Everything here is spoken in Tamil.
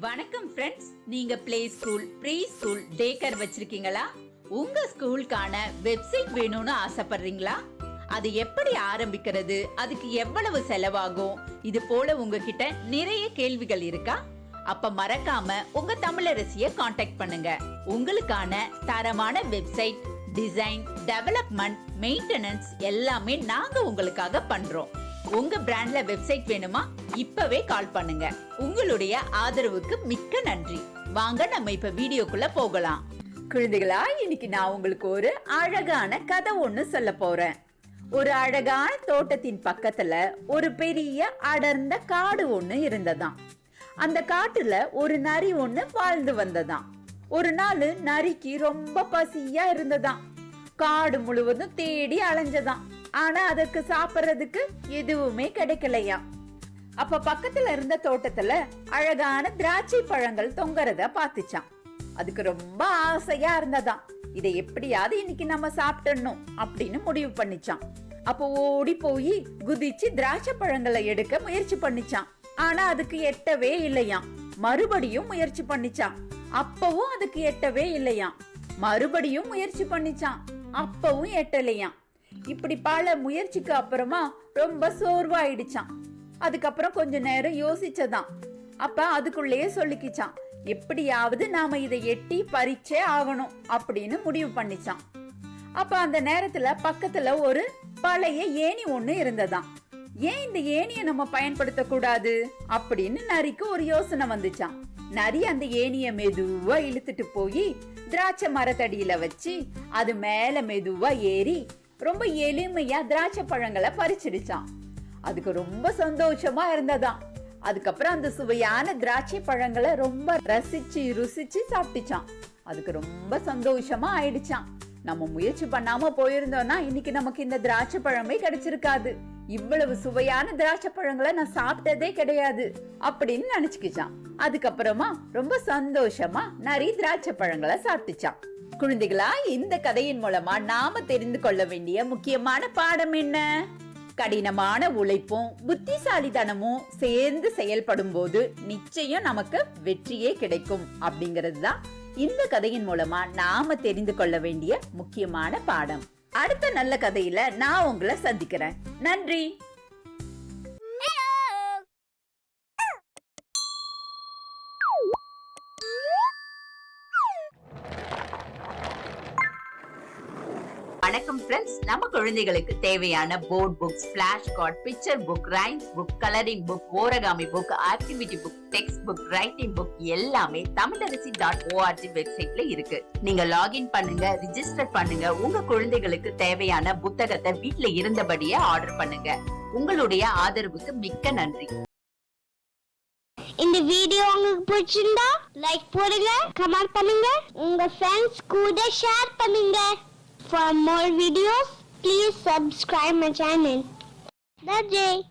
வணக்கம் ஃப்ரெண்ட்ஸ் நீங்க play school pre school day care வச்சிருக்கீங்களா? உங்க ஸ்கூலுக்கான வெப்சைட் வேணும்னு ஆசைப்படுறீங்களா? அது எப்படி ஆரம்பிக்கிறது? அதுக்கு எவ்வளவு செலவாகும்? இது போல உங்ககிட்ட நிறைய கேள்விகள் இருக்கா? அப்ப மறக்காம உங்க தமிழரசிய காண்டாக்ட் பண்ணுங்க. உங்களுக்கான தரமான வெப்சைட் டிசைன் டெவலப்மெண்ட் மெயின்டெனன்ஸ் எல்லாமே நாங்க உங்களுக்காக பண்றோம். உங்க பிராண்ட்ல வெப்சைட் வேணுமா? இப்பவே கால் பண்ணுங்க. உங்களுடைய ஆதரவுக்கு மிக்க நன்றி. வாங்க நம்ம இப்ப வீடியோக்குள்ள போகலாம். குழந்தைகளா இன்னைக்கு நான் உங்களுக்கு ஒரு அழகான கதை ஒண்ணு சொல்ல போறேன். ஒரு அழகான தோட்டத்தின் பக்கத்துல ஒரு பெரிய அடர்ந்த காடு ஒண்ணு இருந்ததாம். அந்த காட்டுல ஒரு நரி ஒண்ணு வாழ்ந்து வந்ததாம். ஒரு நாள் நரிக்கு ரொம்ப பசியா இருந்ததாம். காடு முழுவதும் தேடி அலைஞ்சதாம். ஆனா அதற்கு சாப்பிடுறதுக்கு எதுவுமே கிடைக்கலையா? அப்ப பக்கத்துல இருந்த தோட்டத்துல அழகான திராட்சை பழங்கள் தொங்கறத பாத்துச்சான் அதுக்கு ரொம்ப ஆசையா இருந்ததாம். இதை எப்படியாவது இன்னைக்கு நம்ம சாப்பிட்டணும் அப்படின்னு முடிவு பண்ணிச்சான் அப்போ ஓடி போய் குதிச்சு திராட்சை பழங்களை எடுக்க முயற்சி பண்ணிச்சான் ஆனா அதுக்கு எட்டவே இல்லையாம். மறுபடியும் முயற்சி பண்ணிச்சான் அப்பவும் அதுக்கு எட்டவே இல்லையாம். மறுபடியும் முயற்சி பண்ணிச்சான் அப்பவும் எட்டலையாம். இப்படி பல முயற்சிக்கு அப்புறமா ரொம்ப சோர்வாயிடுச்சான் அதுக்கப்புறம் கொஞ்ச நேரம் யோசிச்சதாம். அப்ப அதுக்குள்ளேயே சொல்லிக்கிச்சான் எப்படியாவது நாம இதை எட்டி பறிச்சே ஆகணும் அப்படின்னு முடிவு பண்ணிச்சான் அப்ப அந்த நேரத்துல பக்கத்துல ஒரு பழைய ஏணி ஒண்ணு இருந்ததாம். ஏன் இந்த ஏணியை நம்ம பயன்படுத்த கூடாது? அப்படின்னு நரிக்கு ஒரு யோசனை வந்துச்சாம். நரி அந்த ஏணிய மெதுவா இழுத்துட்டு போய் திராட்சை மரத்தடியில வச்சு அது மேல மெதுவா ஏறி ரொம்ப எளிமையா திராட்சை பழங்களை பறிச்சிடுச்சான் அதுக்கு ரொம்ப சந்தோஷமா இருந்ததாம். அதுக்கப்புறம் அந்த சுவையான திராட்சை பழங்களை ரொம்ப ரசிச்சு ருசிச்சு சாப்பிட்டுச்சான் அதுக்கு ரொம்ப சந்தோஷமா ஆயிடுச்சான் நம்ம முயற்சி பண்ணாம போயிருந்தோம்னா இன்னைக்கு நமக்கு இந்த திராட்சை பழமே கிடைச்சிருக்காது. இவ்வளவு சுவையான திராட்சை பழங்களை நான் சாப்பிட்டதே கிடையாது அப்படின்னு நினைச்சுக்கிச்சான் அதுக்கப்புறமா ரொம்ப சந்தோஷமா நிறைய திராட்சை பழங்களை சாப்பிட்டுச்சான் குழந்தைகளா இந்த கதையின் மூலமா நாம தெரிந்து கொள்ள வேண்டிய முக்கியமான பாடம் என்ன? கடினமான உழைப்பும் புத்திசாலித்தனமும் சேர்ந்து செயல்படும் போது நிச்சயம் நமக்கு வெற்றியே கிடைக்கும் அப்படிங்கிறது தான் இந்த கதையின் மூலமா நாம தெரிந்து கொள்ள வேண்டிய முக்கியமான பாடம். அடுத்த நல்ல கதையில நான் உங்களை சந்திக்கிறேன். நன்றி. வணக்கம் ஃப்ரெண்ட்ஸ் நம்ம குழந்தைகளுக்கு தேவையான board books flash card picture book rhymes book colouring book origami book activity book text book writing book எல்லாமே தமிழரசி டாட் ஓஆர்ஜி வெப்சைட்ல இருக்கு. நீங்க லாகின் பண்ணுங்க ரிஜிஸ்டர் பண்ணுங்க. உங்க குழந்தைகளுக்கு தேவையான புத்தகத்தை வீட்டுல இருந்தபடியே ஆர்டர் பண்ணுங்க. உங்களுடைய ஆதரவுக்கு மிக்க நன்றி. இந்த வீடியோ உங்களுக்கு பிடிச்சிருந்தா லைக் போடுங்க கமெண்ட் பண்ணுங்க. உங்க ஃப்ரெண்ட்ஸ் கூட ஷேர் பண்ணுங்க. For more videos, please subscribe my channel. Bye.